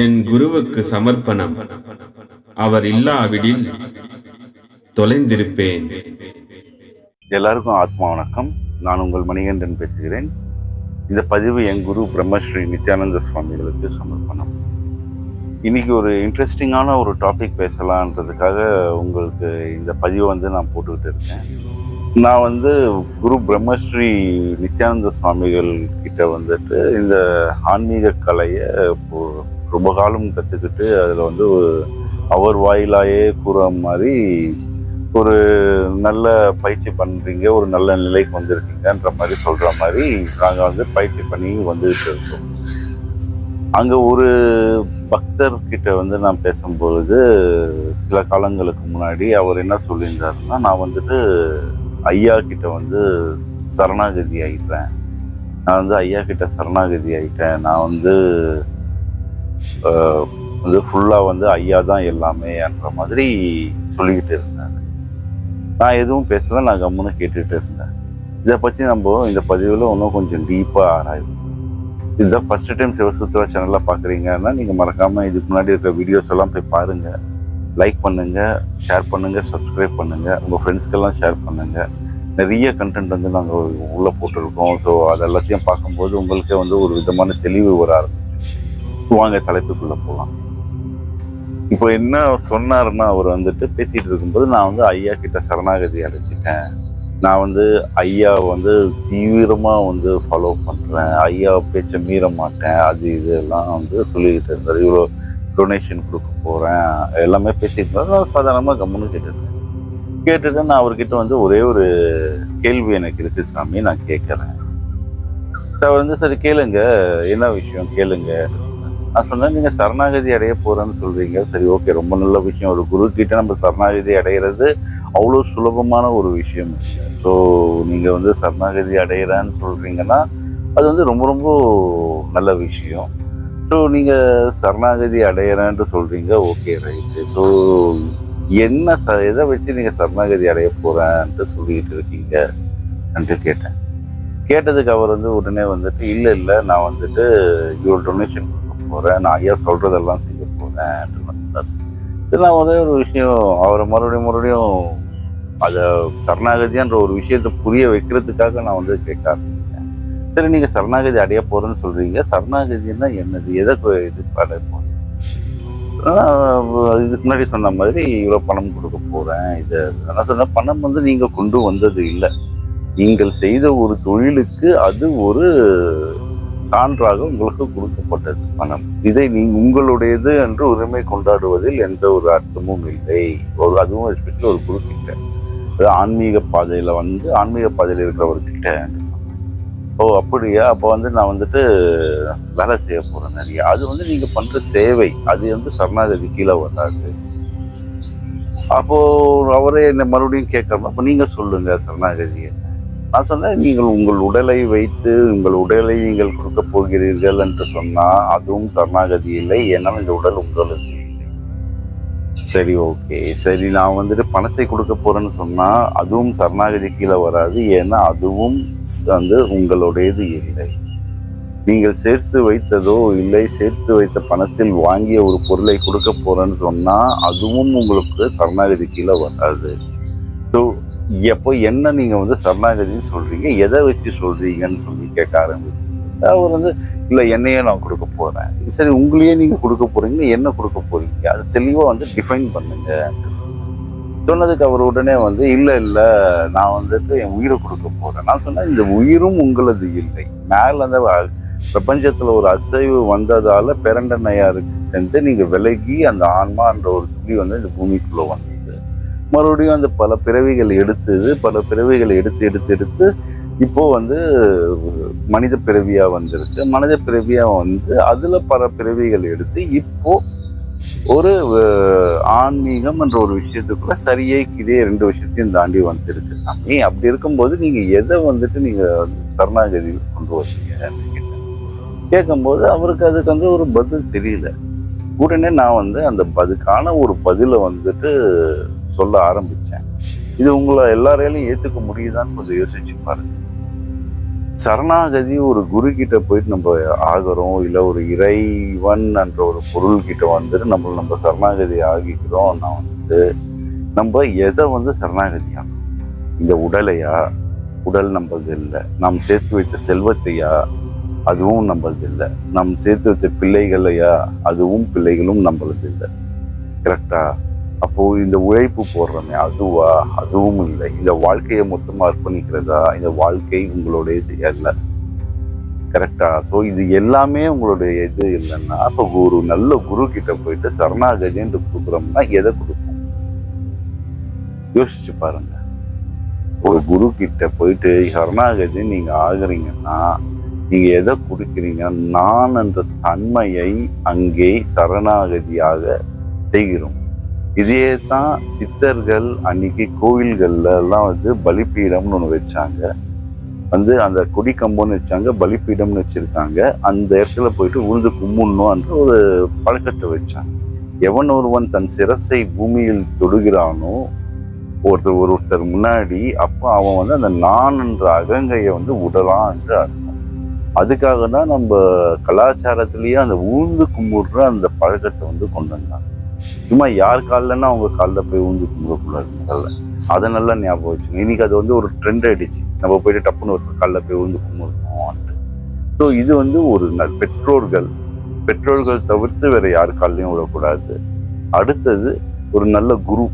என் குருவுக்கு சமர்ப்பணம். அவர் இல்லாவிடில் தொலைந்திருப்பேன். எல்லாருக்கும் ஆத்மா வணக்கம். நான் உங்கள் மணிகண்டன் பேசுகிறேன். இந்த பதிவு என் குரு பிரம்மஸ்ரீ நித்யானந்த சுவாமிகளுக்கு சமர்ப்பணம். இன்னைக்கு ஒரு இன்ட்ரெஸ்டிங்கான ஒரு டாபிக் பேசலான்றதுக்காக உங்களுக்கு இந்த பதிவை வந்து நான் போட்டுக்கிட்டு இருக்கேன். நான் வந்து குரு பிரம்மஸ்ரீ நித்யானந்த சுவாமிகள் கிட்ட வந்துட்டு இந்த ஆன்மீக கலையை ரொம்ப காலம் கற்றுக்கிட்டு அதில் வந்து அவர் வாயிலாயே கூற மாதிரி ஒரு நல்ல பயிற்சி பண்ணுறீங்க ஒரு நல்ல நிலைக்கு வந்திருக்கீங்கன்ற மாதிரி சொல்கிற மாதிரி நாங்கள் வந்து பயிற்சி பண்ணி வந்துக்கிட்டு இருக்கோம். அங்கே ஒரு பக்தர்கிட்ட வந்து நான் பேசும்பொழுது சில காலங்களுக்கு முன்னாடி அவர் என்ன சொல்லியிருந்தாருன்னா நான் வந்துட்டு ஐயா கிட்ட வந்து சரணாகதி ஆகிட்டேன் நான் வந்து ஐயா கிட்ட சரணாகதி ஆகிட்டேன் நான் வந்து வந்து ஃபுல்லாக வந்து ஐயா தான் எல்லாமேன்ற மாதிரி சொல்லிக்கிட்டு இருந்தார். நான் எதுவும் பேசல நான் கம்முன்னு கேட்டுகிட்டு இருந்தேன். இதை பற்றி நம்ம இந்த பதிவில் இன்னும் கொஞ்சம் டீப்பாக ஆராயும் இதுதான் ஃபர்ஸ்ட் டைம் சிவசுத்ரா சேனலில் பார்க்குறீங்கன்னா நீங்கள் மறக்காமல் இதுக்கு முன்னாடி இருக்கிற வீடியோஸ் எல்லாம் போய் பாருங்கள் லைக் பண்ணுங்கள் ஷேர் பண்ணுங்கள் சப்ஸ்கிரைப் பண்ணுங்கள் உங்கள் ஃப்ரெண்ட்ஸ்க்கெல்லாம் ஷேர் பண்ணுங்கள் நிறைய கண்டென்ட் வந்து நாங்கள் உள்ளே போட்டிருக்கோம். ஸோ அது எல்லாத்தையும் பார்க்கும்போது உங்களுக்கே வந்து ஒரு விதமான தெளிவு வர ஆரம்பிச்சு வாங்க தலைப்புக்குள்ளே போகலாம் இப்போ என்ன சொன்னாருன்னா அவர் வந்துட்டு பேசிட்டு இருக்கும்போது நான் வந்து ஐயா கிட்ட சரணாகதி அடைஞ்சிட்டேன். நான் வந்து ஐயா வந்து தீவிரமாக வந்து ஃபாலோ பண்ணுறேன் ஐயா பேச்சை மீற மாட்டேன். அது இதெல்லாம் வந்து சொல்லிக்கிட்டு இருந்தார். இவ்வளோ டொனேஷன் கொடுக்க போகிறேன் எல்லாமே பேசிட்டு இருந்தார். நான் சாதாரணமாக கம்முன்னு கேட்டுருந்தேன் கேட்டுட்டு நான் அவர்கிட்ட வந்து ஒரே ஒரு கேள்வி எனக்கு இருக்குது சாமி. நான் கேட்குறேன் சார் வந்து சரி கேளுங்க. என்ன விஷயம்? கேளுங்க. நான் சொன்னேன் நீங்கள் சரணாகதி அடைய போகிறேன்னு சொல்கிறீங்க சரி ஓகே ரொம்ப நல்ல விஷயம். ஒரு குரு கிட்ட நம்ம சரணாகதி அடைகிறது அவ்வளோ சுலபமான ஒரு விஷயம். ஸோ நீங்கள் வந்து சரணாகதி அடைகிறேன்னு சொல்கிறீங்கன்னா அது வந்து ரொம்ப ரொம்ப நல்ல விஷயம். ஸோ நீங்கள் சரணாகதி அடையிறேன்ட்டு சொல்கிறீங்க ஓகே ரைட்டு. ஸோ என்ன ச எதை வச்சு நீங்கள் சரணாகதி அடைய போகிறேன்ட்டு சொல்லிக்கிட்டு இருக்கீங்க? என்று கேட்டேன். கேட்டதுக்கு அவர் வந்து உடனே வந்துட்டு இல்லை இல்லை நான் வந்துட்டு இவ்வளோ டொனேஷன் போகிறேன் நான் ஐயா சொல்கிறதெல்லாம் செய்ய போகிறேன் நான் ஒரே ஒரு விஷயம். அவரை மறுபடியும் மறுபடியும் அதை சரணாகதின்ற ஒரு விஷயத்தை புரிய வைக்கிறதுக்காக நான் வந்து கேட்க ஆரம்பிச்சேன் சரி நீங்கள் சரணாகதி அடைய போகிறேன்னு சொல்கிறீங்க சரணாகதின்னா என்னது? எதை கு- இது அடைய போகிறேன் இதுக்கு முன்னாடி சொன்ன மாதிரி இவ்வளோ பணம் கொடுக்க போகிறேன் இது ஆனால் சொன்ன பணம் வந்து நீங்கள் கொண்டு வந்தது இல்லை. நீங்கள் செய்த ஒரு தொழிலுக்கு அது ஒரு சான்றாக உங்களுக்கு கொடுக்கப்பட்டது. பணம் இதை நீ உங்களுடையது என்று உரிமை கொண்டாடுவதில் எந்த ஒரு அர்த்தமும் இல்லை. ஒரு அதுவும் எஸ்பெஷலி ஒரு குருக்கிட்ட அது ஆன்மீக பாதையில் வந்து ஆன்மீக பாதையில் இருக்கிறவர்கிட்ட. ஓ அப்படியா? அப்போ வந்து நான் வந்துட்டு வேலை செய்ய போகிறேன் நிறைய. அது வந்து நீங்கள் பண்ணுற சேவை. அது வந்து சரணாகதி கீழே வராது. அப்போது அவரே என்ன மறுபடியும் கேட்கணும் அப்போ நீங்கள் சொல்லுங்கள் சரணாகதியை. நான் சொன்னேன் நீங்கள் உங்கள் உடலை வைத்து உங்கள் உடலை நீங்கள் கொடுக்க போகிறீர்கள் என்று சொன்னால் அதுவும் சரணாகதி இல்லை ஏன்னால் இந்த உடல் உங்களுக்கு சரி ஓகே. சரி நான் வந்துட்டு பணத்தை கொடுக்க போறேன்னு சொன்னா அதுவும் சரணாகதி கீழே வராது ஏன்னா அதுவும் வந்து உங்களுடையது இல்லை. நீங்கள் சேர்த்து வைத்ததோ இல்லை சேர்த்து வைத்த பணத்தில் வாங்கிய ஒரு பொருளை கொடுக்க போறேன்னு சொன்னா அதுவும் உங்களுக்கு சரணாகதி கீழே வராது. ஸோ எப்போ என்ன நீங்கள் வந்து சரணாகதின்னு சொல்கிறீங்க எதை வச்சு சொல்கிறீங்கன்னு சொல்லி கேட்க ஆரம்பிச்சு அவர் வந்து இல்லை என்னையே நான் கொடுக்க போகிறேன் சரி உங்களையே நீங்கள் கொடுக்க போகிறீங்க என்ன கொடுக்க போகிறீங்க அது தெளிவாக வந்து டிஃபைன் பண்ணுங்க. சொன்னதுக்கு அவர் உடனே வந்து இல்லை இல்லை நான் வந்துட்டு என் உயிரை கொடுக்க போகிறேன் நான் சொன்னேன் இந்த உயிரும் உங்களது இல்லை. மேலே அந்த பிரபஞ்சத்தில் ஒரு அசைவு வந்ததால் பிறண்ட நயாருக்கு வந்து நீங்கள் விலகி அந்த ஆன்மான்ற ஒரு துளி வந்து இந்த பூமிக்குள்ளே வந்து மறுபடியும் அந்த பல பிறவிகள் எடுத்தது பல பிறவிகளை எடுத்து எடுத்து எடுத்து இப்போ வந்து மனித பிறவியா வந்திருக்கு. மனித பிறவியா வந்து அதுல பல பிறவிகள் எடுத்து இப்போ ஒரு ஆன்மீகம் என்ற ஒரு விஷயத்துக்குள்ள சரியே இதே ரெண்டு விஷயத்தையும் தாண்டி வந்துருக்கு சாமி. அப்படி இருக்கும்போது நீங்க எதை வந்துட்டு நீங்க சரணாகதி கொண்டு வந்தீங்கன்னு கேட்கும்போது அவருக்கு அதுக்கு வந்து ஒரு பதில் தெரியல. உடனே நான் வந்து அந்த அதுக்கான ஒரு பதிலை வந்துட்டு சொல்ல ஆரம்பித்தேன் இது உங்களை எல்லாரையிலையும் ஏற்றுக்க முடியுதான்னு கொஞ்சம் யோசிச்சு பாருங்க. சரணாகதி ஒரு குரு கிட்ட போயிட்டு நம்ம ஆகிறோம் இல்லை ஒரு இறைவன் என்ற ஒரு பொருள் கிட்ட வந்துட்டு நம்ம நம்ம சரணாகதி ஆகிக்கிறோம் நான் வந்து நம்ம எதை வந்து சரணாகதி இந்த உடலையா? உடல் நம்மது இல்லை. நாம் சேர்த்து வைத்த செல்வத்தையா? அதுவும் நம்மளது இல்லை. நம் சேர்த்து வைத்த பிள்ளைகளையா? அதுவும் பிள்ளைகளும் நம்மளது இல்லை. கரெக்டா அப்போ இந்த உழைப்பு போடுறோமே அதுவா? அதுவும் இல்லை. இந்த வாழ்க்கையை மொத்தமாக அர்ப்பணிக்கிறதா? இந்த வாழ்க்கை உங்களுடையது அல்ல. கரெக்டா ஸோ இது எல்லாமே உங்களுடைய இது இல்லைன்னா அப்போ குரு நல்ல குரு கிட்ட போயிட்டு சரணாகதின்னு கொடுக்குறோம்னா எதை கொடுப்போம்? யோசிச்சு பாருங்க. ஒரு குரு கிட்ட போயிட்டு சரணாகதி நீங்கள் ஆகுறீங்கன்னா நீங்க எதை கொடுக்குறீங்க நான் என்ற தன்மையை அங்கே சரணாகதியாக செய்கிறோம். இதே தான் சித்தர்கள் அன்னைக்கு கோவில்கள்ல எல்லாம் வந்து பலிப்பீடம்னு ஒன்று வச்சாங்க. வந்து அந்த கொடி கம்பம்னு வச்சாங்க பலிப்பீடம்னு வச்சிருக்காங்க. அந்த இடத்துல போயிட்டு உழுது கும்பிடணும்ன்ற ஒரு பழக்கத்தை வச்சாங்க. எவன் ஒருவன் தன் சிரசை பூமியில் தொடுகிறானோ ஒருத்தர் ஒரு ஒருத்தர் முன்னாடி அப்போ அவன் வந்து அந்த நான் என்ற அகங்கையை வந்து விடலாம் என்று அதுக்காக தான் நம்ம கலாச்சாரத்திலேயே அந்த ஊந்து கும்பிடுற அந்த பழக்கத்தை வந்து கொண்டு வந்தாங்க சும்மா யார் காலில்னா அவங்க காலில் போய் ஊந்து கும்பிடக்கூடாது முதல்ல அதை நல்லா ஞாபகம் வச்சுக்கணும். இன்னைக்கு அது வந்து ஒரு ட்ரெண்ட் ஆயிடுச்சு. நம்ம போயிட்டு டப்புன்னு ஒருத்தர் காலில் போய் ஊந்து கும்பிடுவோம்ட்டு ஸோ இது வந்து ஒரு பெற்றோர்கள். பெற்றோர்கள் தவிர்த்து வேற யார் கால்லையும் விடக்கூடாது. அடுத்தது ஒரு நல்ல குரு.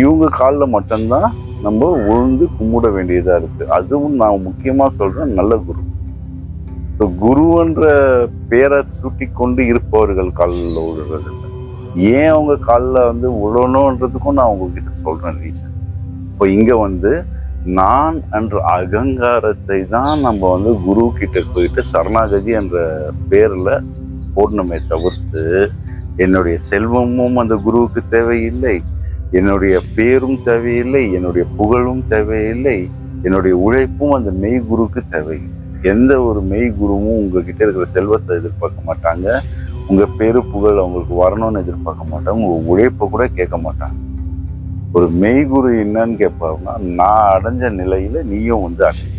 இவங்க காலில் மட்டும்தான் நம்ம உழுந்து கும்பிட வேண்டியதாக இருக்குது அதுவும் நான் முக்கியமாக சொல்கிறேன் நல்ல குரு. குருன்ற பேரை சுட்டி கொண்டு இருப்பவர்கள் காலில் விழுறது ஏன் அவங்க காலில் வந்து விழணுன்றதுக்கும் நான் உங்ககிட்ட சொல்றேன் ரீசன். இப்போ இங்க வந்து நான் என்ற அகங்காரத்தை தான் நம்ம வந்து குரு கிட்ட போயிட்டு சரணாகதி என்ற பேர்ல போடணுமே தவிர்த்து என்னுடைய செல்வமும் அந்த குருவுக்கு தேவையில்லை என்னுடைய பேரும் தேவையில்லை என்னுடைய புகழும் தேவையில்லை என்னுடைய உழைப்பும் அந்த மெய் குருவுக்கு தேவையில்லை. எந்த ஒரு மெய் குருவும் உங்ககிட்ட இருக்கிற செல்வத்தை எதிர்பார்க்க மாட்டாங்க. உங்க பேரு புகழ் அவங்களுக்கு வரணும்னு எதிர்பார்க்க மாட்டாங்க. உங்க உழைப்பை கூட கேட்க மாட்டாங்க. ஒரு மெய் குரு என்னன்னு கேட்பாருன்னா நான் அடைஞ்ச நிலையில நீயும் வந்து அடைஞ்சிரு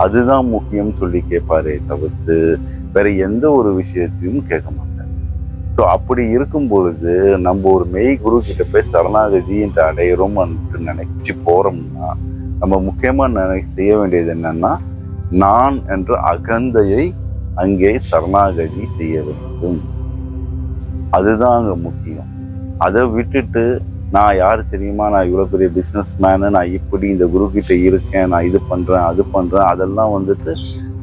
அதுதான் முக்கியம் சொல்லி கேட்பாரே தவிர்த்து வேற எந்த ஒரு விஷயத்தையும் கேட்க மாட்டாங்க ஸோ அப்படி இருக்கும் பொழுது நம்ம ஒரு மெய் குரு கிட்ட போய் சரணாகதின்ட்டு அடையிறோம்னு அடையிறோம் நினைச்சு போறோம்னா நம்ம முக்கியமா நினை செய்ய வேண்டியது என்னன்னா நான் என்ற அகந்தையை அங்கே சரணாகதி செய்ய வேண்டும். அதுதான் அங்கே முக்கியம். அதை விட்டுட்டு நான் யார் தெரியுமா? நான் இவ்வளோ பெரிய பிஸ்னஸ் மேனு நான் இப்படி இந்த குருக்கிட்ட இருக்கேன் நான் இது பண்ணுறேன் அது பண்ணுறேன் அதெல்லாம் வந்துட்டு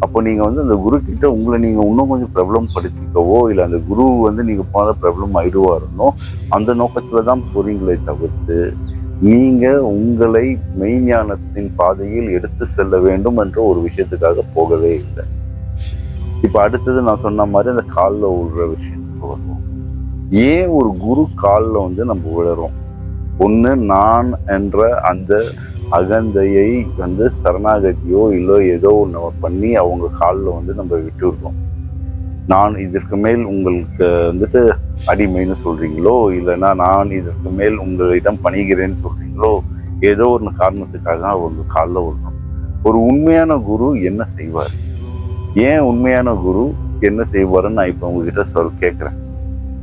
அப்போ நீங்கள் வந்து அந்த குருக்கிட்ட உங்களை நீங்கள் இன்னும் கொஞ்சம் பிரபலம் படுத்திக்கவோ இல்லை அந்த குரு வந்து நீங்கள் போனால் பிரபலம் ஆயிடுவாருன்னோ அந்த நோக்கத்தில் தான் போகிறீங்களே தவிர்த்து நீங்கள் உங்களை மெய்ஞானத்தின் பாதையில் எடுத்து செல்ல வேண்டும் என்ற ஒரு விஷயத்துக்காக போகவே இல்லை. இப்போ அடுத்தது நான் சொன்ன மாதிரி அந்த காலில் விழுற விஷயத்துக்கு வருவோம் ஏன் ஒரு குரு காலில் வந்து நம்ம விழுறோம் ஒன்று நான் என்ற அந்த அகந்தையை வந்து சரணாகதியோ இல்லை ஏதோ ஒன்று பண்ணி அவங்க காலில் வந்து நம்ம விட்டுருக்கோம் நான் இதற்கு மேல் உங்களுக்கு வந்துட்டு அடிமைன்னு சொல்றீங்களோ இல்லைன்னா நான் இதற்கு மேல் உங்களிடம் பணிகிறேன்னு சொல்றீங்களோ ஏதோ ஒரு காரணத்துக்காக அவங்க காலில் விடணும் ஒரு உண்மையான குரு என்ன செய்வார்? ஏன் உண்மையான குரு என்ன செய்வாருன்னு நான் இப்போ உங்ககிட்ட சொல் கேட்குறேன்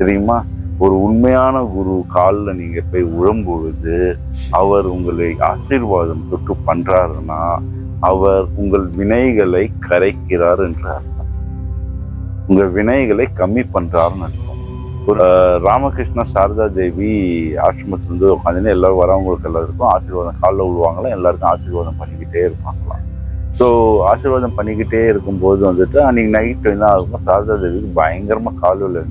தெரியுமா? ஒரு உண்மையான குரு காலில் நீங்கள் போய் விழும்பொழுது அவர் உங்களை ஆசீர்வாதம் தொட்டு பண்ணுறாருன்னா அவர் உங்கள் வினைகளை கரைக்கிறார் என்றார். உங்கள் உங்க வினைகளை கம்மி பண்றாருன்னு அர்த்தம் ஒரு ராமகிருஷ்ண சாரதா தேவி ஆசிரமத்துல இருந்து உட்காந்துன்னு எல்லாரும் வரவங்களுக்கு எல்லாருக்கும் ஆசீர்வாதம் காலில் விழுவாங்களாம் எல்லாருக்கும் ஆசீர்வாதம் பண்ணிக்கிட்டே இருப்பாங்களாம் ஸோ ஆசீர்வாதம் பண்ணிக்கிட்டே இருக்கும்போது வந்துட்டு அன்னைக்கு நைட் என்ன ஆகுமோ சாரதா தேவிக்கு பயங்கரமாக கால் வலி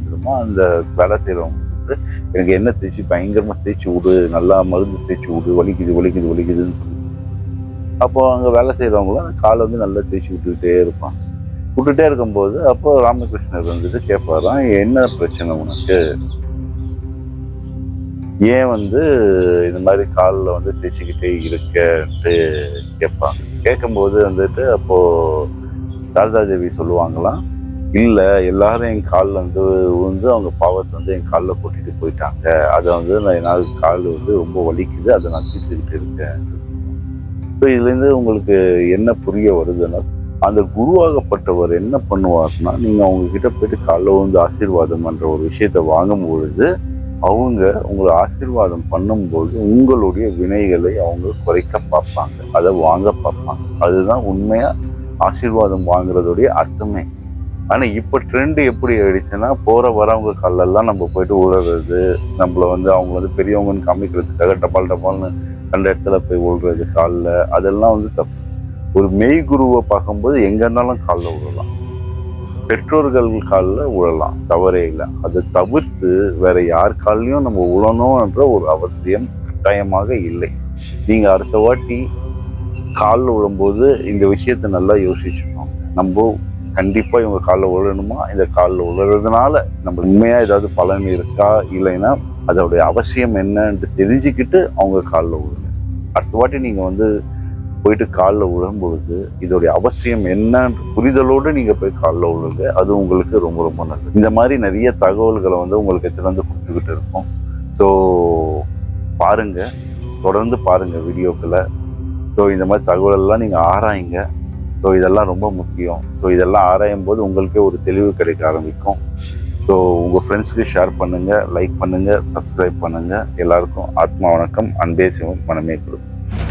அந்த வேலை செய்கிறவங்க வந்துட்டு எனக்கு என்ன தேய்ச்சி பயங்கரமாக தேய்ச்சி விடு நல்லா மருந்து தேய்ச்சி விடு வலிக்குது வலிக்குது வலிக்குதுன்னு சொல்லி. அப்போ அங்கே வேலை செய்கிறவங்களும் அந்த காலை வந்து நல்லா தேய்ச்சி விட்டுக்கிட்டே இருப்பாங்க. விட்டுட்டே இருக்கும்போது அப்போ ராமகிருஷ்ணர் வந்துட்டு கேட்பாராம் என்ன பிரச்சனை உனக்கு? ஏன் வந்து இந்த மாதிரி காலில் வந்து தேய்ச்சிக்கிட்டே இருக்கன்ட்டு கேட்பாங்க. கேட்கும்போது வந்துட்டு அப்போது சாரதா தேவி சொல்லுவாங்களாம் இல்லை எல்லாரும் என் காலில் வந்து விழுந்து அவங்க பாவத்தை வந்து என் காலில் கொட்டிட்டு போயிட்டாங்க. அதை வந்து நான் என்னால் கால் வந்து ரொம்ப வலிக்குது அதை நான் தீர்த்துக்கிட்டு இருக்கேன். ஸோ இதுலேருந்து உங்களுக்கு என்ன புரிய வருதுன்னா அந்த குருவாகப்பட்டவர் என்ன பண்ணுவார்னா நீங்கள் அவங்க கிட்ட போயிட்டு காலைல வந்து ஆசீர்வாதம் என்ற ஒரு விஷயத்த வாங்கும் பொழுது அவங்க உங்களை ஆசீர்வாதம் பண்ணும்போது உங்களுடைய வினைகளை அவங்க குறைக்க பார்ப்பாங்க. அதை வாங்க பார்ப்பாங்க. அதுதான் உண்மையாக ஆசீர்வாதம் வாங்குறதுடைய அர்த்தமே. ஆனால் இப்போ ட்ரெண்டு எப்படி ஆயிடுச்சுன்னா போகிற வரவங்க காலெல்லாம் நம்ம போயிட்டு உழுறது நம்மள வந்து அவங்க வந்து பெரியவங்கன்னு காமிக்கிறதுக்காக டபால் டபால்னு கண்ட இடத்துல போய் உழுறது காலில். அதெல்லாம் வந்து தப்பு. ஒரு மெய் குருவை பார்க்கும்போது எங்கே இருந்தாலும் காலில் விழலாம் பெற்றோர்கள் காலில் விழலாம் தவறே இல்லை. அதை தவிர்த்து வேற யார் கால்லையும் நம்ம உழணும்ன்ற ஒரு அவசியம் கட்டாயமாக இல்லை. நீங்கள் அடுத்த வாட்டி காலில் விழும்போது இந்த விஷயத்தை நல்லா யோசிச்சுக்கணும் நம்ம கண்டிப்பாக இவங்க காலில் விழணுமா இந்த காலில் விழுறதுனால நம்ம உண்மையாக ஏதாவது பலன் இருக்கா? இல்லைன்னா அதோடைய அவசியம் என்னன்ட்டு தெரிஞ்சுக்கிட்டு அவங்க காலில் விழுங்க அடுத்த வாட்டி நீங்கள் வந்து போயிட்டு காலில் விழும்பொழுது இதோடைய அவசியம் என்னன்னு புரிதலோடு நீங்கள் போய் காலில் விழுங்க அது உங்களுக்கு ரொம்ப ரொம்ப நல்லது. இந்த மாதிரி நிறைய தகவல்களை வந்து உங்களுக்கு எடுத்துட்டு வந்து கொடுத்துக்கிட்டு இருக்கோம். ஸோ பாருங்கள் தொடர்ந்து பாருங்கள் வீடியோக்களை. ஸோ இந்த மாதிரி தகவலெல்லாம் நீங்கள் ஆராயுங்க. ஸோ இதெல்லாம் ரொம்ப முக்கியம். ஸோ இதெல்லாம் ஆராயும் போது உங்களுக்கே ஒரு தெளிவு கிடைக்க ஆரம்பிக்கும். ஸோ உங்கள் ஃப்ரெண்ட்ஸுக்கு ஷேர் பண்ணுங்கள் லைக் பண்ணுங்கள் சப்ஸ்கிரைப் பண்ணுங்கள் எல்லாருக்கும் ஆத்மா வணக்கம். அன்பே சிவம். மனமே கொடுக்கும்